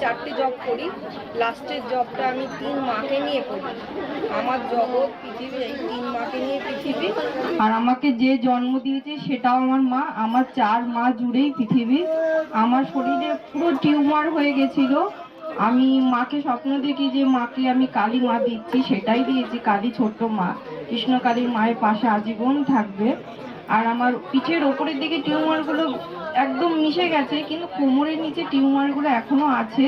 চারটে জব করি লাস্টের জবটা আমি তিন মাকে নিয়ে করি। আমার জগৎ, পৃথিবী, এই তিন মাকে নিয়ে পৃথিবী। আর আমাকে যে জন্ম দিয়েছে সেটাও আমার মা। আমার চার মা জুড়েই পৃথিবী। আমার শরীরে পুরো টিউমার হয়ে গেছিল। আমি মাকে স্বপ্ন দেখি যে, মাকে আমি কালী মা দিচ্ছি। সেটাই দিয়েছি, কালী ছোট্ট মা। কৃষ্ণ কালীর মায়ের পাশে আজীবন থাকবে। আর আমার পিঠের ওপরের দিকে টিউমারগুলো একদম মিশে গেছে কিন্তু কোমরের নিচে টিউমারগুলো এখনও আছে।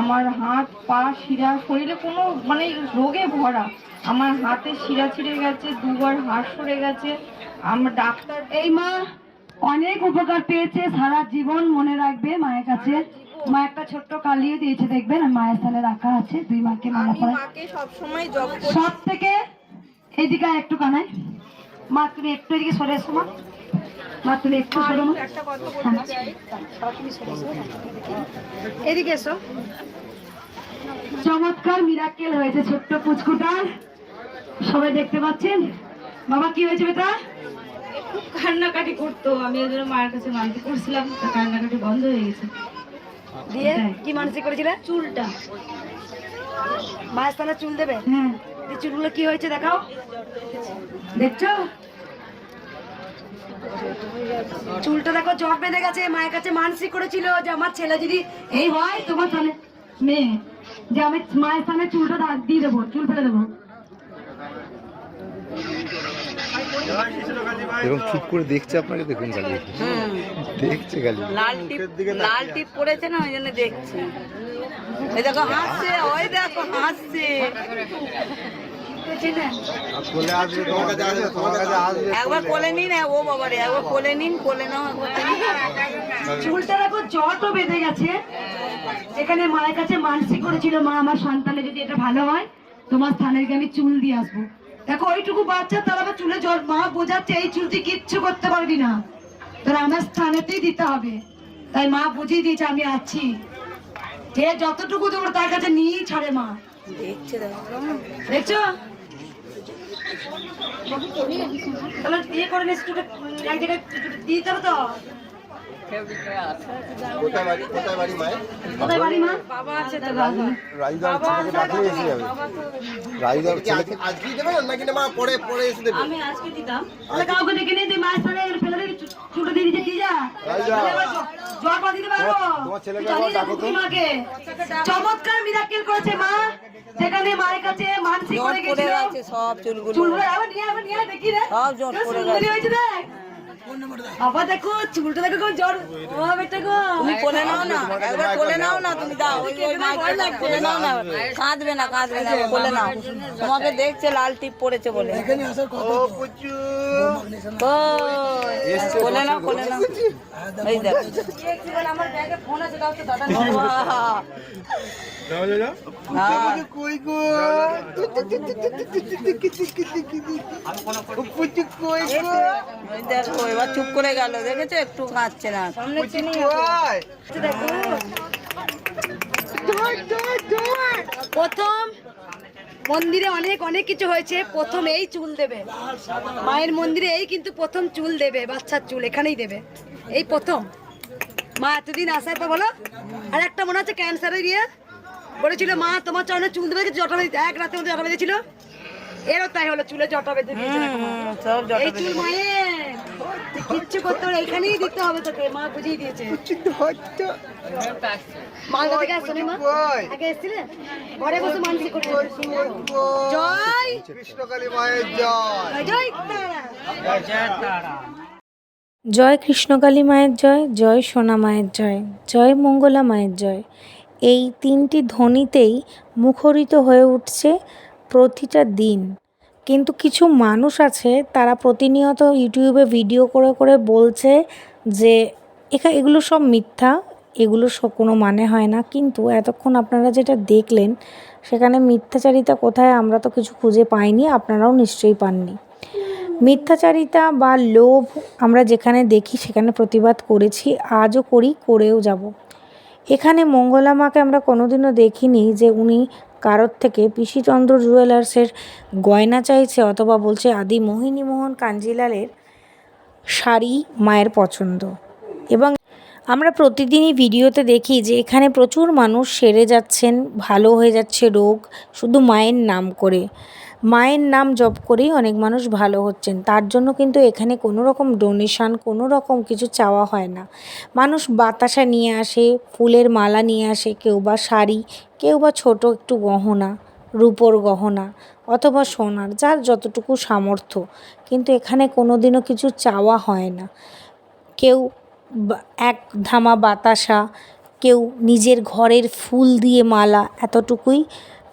আমার হাত পা শিরা শরীরে কোনো মানে রোগে ভরা। আমার হাতে শিরা ছিঁড়ে গেছে দুবার হাড় সরে গেছে। আমার ডাক্তার এই মা অনেক উপকার পেয়েছে সারা জীবন মনে রাখবে মায়ের কাছে। মা একটা ছোট্ট কালিয়ে দিয়েছে দেখবেন মায়ের স্থানে রাখা আছে দুই মাকে মালা আমি পরে মাকে সবসময় জব করি। সব থেকে এদিকে একটু কানাই মা তুমি একটু এদিকে সরে এসো মা। মা। তুমি একটু সরে মা এদিকে এসো। চমৎকার মিরাকেল হয়েছে ছোট্ট পুচকুটার। সবাই দেখতে পাচ্ছেন? বাবা কি হয়েছে বেটা? কান্নাকাটি করতো। আমি ওই জন্য মায়ের কাছে মানতে করছিলাম। কান্নাকাটি বন্ধ হয়ে গেছে। দিয়ে কি মানসিক করেছিলে? চুলটা। মায়ের চুল দেবে হ্যাঁ। এই চুলগুলো কি হয়েছে দেখাও। দেখছ? চুলটা দেখো জট বেঁধে গেছে মায়ের কাছে মানসিক করেছিল যে আমার ছেলে যদি এই হয় তোমার স্থানে মেয়ে যে আমি মায়ের স্থানে চুলটা দিয়ে দেবো চুল ফেলে দেবো। এবং চুপ করে দেখছে আপনাকে দেখুন খালি দেখছে খালি লাল টিপ লাল টিপ পড়েছে না ওই জন্য দেখছি। এই দেখো হাসছে ওই দেখো হাসছে। বলে আসবে তোমার কাছে আসবে তোমার কাছে আসবে একবার কোলে নিন ও বাবারে একবার কোলে নিন। কোলে নাও চুলটা দেখো জটও বেঁধে গেছে যেখানে মায়ের কাছে মানসিক করেছিল মা আমার সন্তানের যদি এটা ভালো হয় তোমার স্থানে আমি চুল দিয়ে আসব। দেখো ওইটুকু বাচ্চা তার আবার চুলে জল মা বোঝাচ্ছে এই চুলটি কিচ্ছু করতে পারবি না। তোর আমার স্থানেতেই দিতে হবে। তাই মা বুঝিয়ে দিয়েছে আমি আছি। যে যতটুকু দেবো তার কাছে নিয়েই ছাড়ে মা। দেখছে দেখো। দেখছ? তাহলে বিয়ে করে নিস একটু এক জায়গায় দিয়ে তো? তো যাবে ছেলেকে আজকেই দেবেন নাকি মা পরে পরে এসে দেবেন? আমি আজকে দিতাম। কাউকে ডেকে নিয়ে তুই মায়ের সাথে চুলটা দিয়ে দিতে কি যা। জল পা দিতে মাকে চমৎকার মিরাকেল করেছে মা। যেখানে মায়ের কাছে মানসিক করে গেছিল গেছে সব চুলগুলো। চুলগুলো আবার নিয়ে আবার নিয়ে দেখি রে। সব জট পড়ে গেছে। হয়েছে দেখ। আবার দেখো চুলটা দেখো জ্বর। ও বেটা গো। তুমি কোলে নাও না একবার কোলে নাও না তুমি দাও। ওই ওই মাইকটা কোলে নাও না কাঁদবে না কাঁদবে না কোলে নাও। তোমাকে দেখছে লাল টিপ পড়েছে বলে। ও পুচু কই? কোলে নাও কোলে নাও এই দেখো আমার ব্যাগে ফোন আছে দাও তো দাদা বাবা। কই গো পুচু কই গো দেখো এবার চুপ করে গেল দেখেছ? একটু কাঁদছে না। প্রথম মন্দিরে অনেক অনেক কিছু হয়েছে। প্রথম এই চুল দেবে। মায়ের মন্দিরে এই কিন্তু প্রথম চুল দেবে বাচ্চার চুল এখানেই দেবে। এই প্রথম। মা এতদিন আসার পর বলো আর একটা মনে হচ্ছে ক্যান্সারের ইয়ে। বলেছিল মা তোমার চরণে চুল দেবে। জটা বেঁধে এক রাতের মধ্যে জটা বেঁধেছিল। এরও তাই হলো চুলে জটা বেঁধে এই চুল মায়ের। কিচ্ছু করতে হবে এখানেই দিতে হবে তোকে মা বুঝিয়ে দিয়েছে। মালদা থেকে আসছো মা? আগে এসেছিলে? ঘরে বসে মানসিক করতে জয়! কৃষ্ণকালী মায়ের জয়। জয় তারা। জয় কৃষ্ণকালী মায়ের জয় জয় সোনা মায়ের জয় জয় মঙ্গলা মায়ের জয়। এই তিনটি ধ্বনিতেই মুখরিত হয়ে উঠছে প্রতিটা দিন। কিন্তু কিছু মানুষ আছে, তারা প্রতিনিয়ত ইউটিউবে ভিডিও করে করে বলছে যে, এখা, এগুলো সব মিথ্যা, এগুলো সব কোনো মানে হয় না। কিন্তু এতক্ষণ আপনারা যেটা দেখলেন, সেখানে মিথ্যাচারিতা কোথায় আমরা তো কিছু খুঁজে পাইনি, আপনারাও নিশ্চয়ই পাননি। মিথ্যাচারিতা বা লোভ আমরা যেখানে দেখি, সেখানে প্রতিবাদ করেছি, আজও করি, করেও যাব। এখানে মঙ্গলা মাকে আমরা কোনোদিনও দেখিনি যে, উনি কারোর থেকে পিসিচন্দ্র জুয়েলার্সের গয়না চাইছে অথবা বলছে আদি মোহিনী মোহন কাঞ্জিলালের শাড়ি মায়ের পছন্দ। এবং আমরা প্রতিদিনই ভিডিওতে দেখি যে এখানে প্রচুর মানুষ সেরে যাচ্ছেন, ভালো হয়ে যাচ্ছে রোগ, শুধু মায়ের নাম করে। মায়ের নাম জপ করেই অনেক মানুষ ভালো হচ্ছেন। তার জন্য কিন্তু এখানে কোনো রকম ডোনেশন কোনো রকম কিছু চাওয়া হয় না। মানুষ বাতাসা নিয়ে আসে, ফুলের মালা নিয়ে আসে, কেউ বা শাড়ি, কেউ বা ছোটো একটু গহনা, রূপোর গহনা অথবা সোনার, যার যতটুকু সামর্থ্য। কিন্তু এখানে কোনো দিনও কিছু চাওয়া হয় না। কেউ এক ধামা বাতাসা, কেউ নিজের ঘরের ফুল দিয়ে মালা, এতটুকুই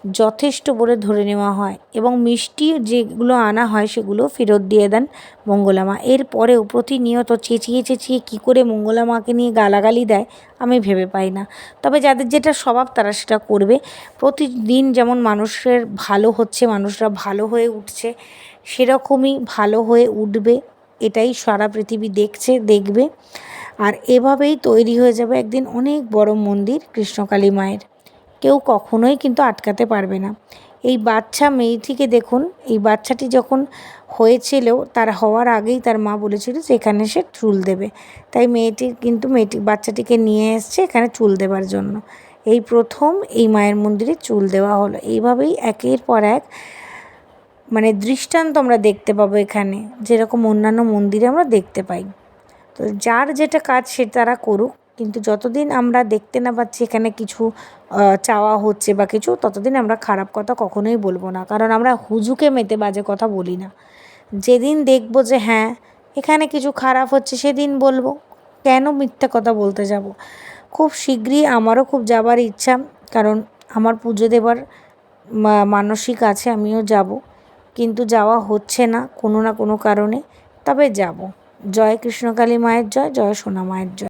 যথেষ্ট বলে ধরে নেওয়া হয় এবং মিষ্টি যেগুলো আনা হয় সেগুলো ফেরত দিয়ে দেন মঙ্গলামা এরপরেও প্রতিনিয়ত চেঁচিয়ে চেঁচিয়ে কী করে মঙ্গলামাকে নিয়ে গালাগালি দেয় আমি ভেবে পাই না। তবে যাদের যেটা স্বভাব তারা সেটা করবে। প্রতিদিন যেমন মানুষের ভালো হচ্ছে, মানুষরা ভালো হয়ে উঠছে, সেরকমই ভালো হয়ে উঠবে, এটাই সারা পৃথিবী দেখছে, দেখবে। আর এভাবেই তৈরি হয়ে যাবে একদিন অনেক বড় মন্দির কৃষ্ণকালী মায়ের। কেউ কখনোই কিন্তু আটকাতে পারবে না। এই বাচ্চা মেয়েটিকে দেখুন, এই বাচ্চাটি যখন হয়েছিল, তার হওয়ার আগেই তার মা বলেছিল যে এখানে সে চুল দেবে। তাই মেয়েটি কিন্তু মেয়েটি, বাচ্চাটিকে নিয়ে এসছে এখানে চুল দেবার জন্য। এই প্রথম এই মায়ের মন্দিরে চুল দেওয়া হলো। এইভাবেই একের পর এক মানে দৃষ্টান্ত আমরা দেখতে পাবো এখানে। যেরকম অন্যান্য মন্দিরে আমরা দেখতে পাই। তো যার যেটা কাজ সে তারা করুক কিন্তু যতদিন আমরা দেখতে না পাচ্ছি এখানে কিছু চাওয়া হচ্ছে বা কিছু, ততদিন আমরা খারাপ কথা কখনোই বলব না। কারণ আমরা হুজুকে মেতে বাজে কথা বলি না। যেদিন দেখব যে হ্যাঁ এখানে কিছু খারাপ হচ্ছে সেদিন বলব, কেন মিথ্যা কথা বলতে যাব? খুব শীঘ্রই আমারও খুব যাবার ইচ্ছা, কারণ আমার পুজো দেবার মানসিক আছে, আমিও যাব। কিন্তু যাওয়া হচ্ছে না কোনো না কোনো কারণে, তবে যাব। জয় কৃষ্ণকালী মায়ের জয় জয় সোনা মায়ের জয়।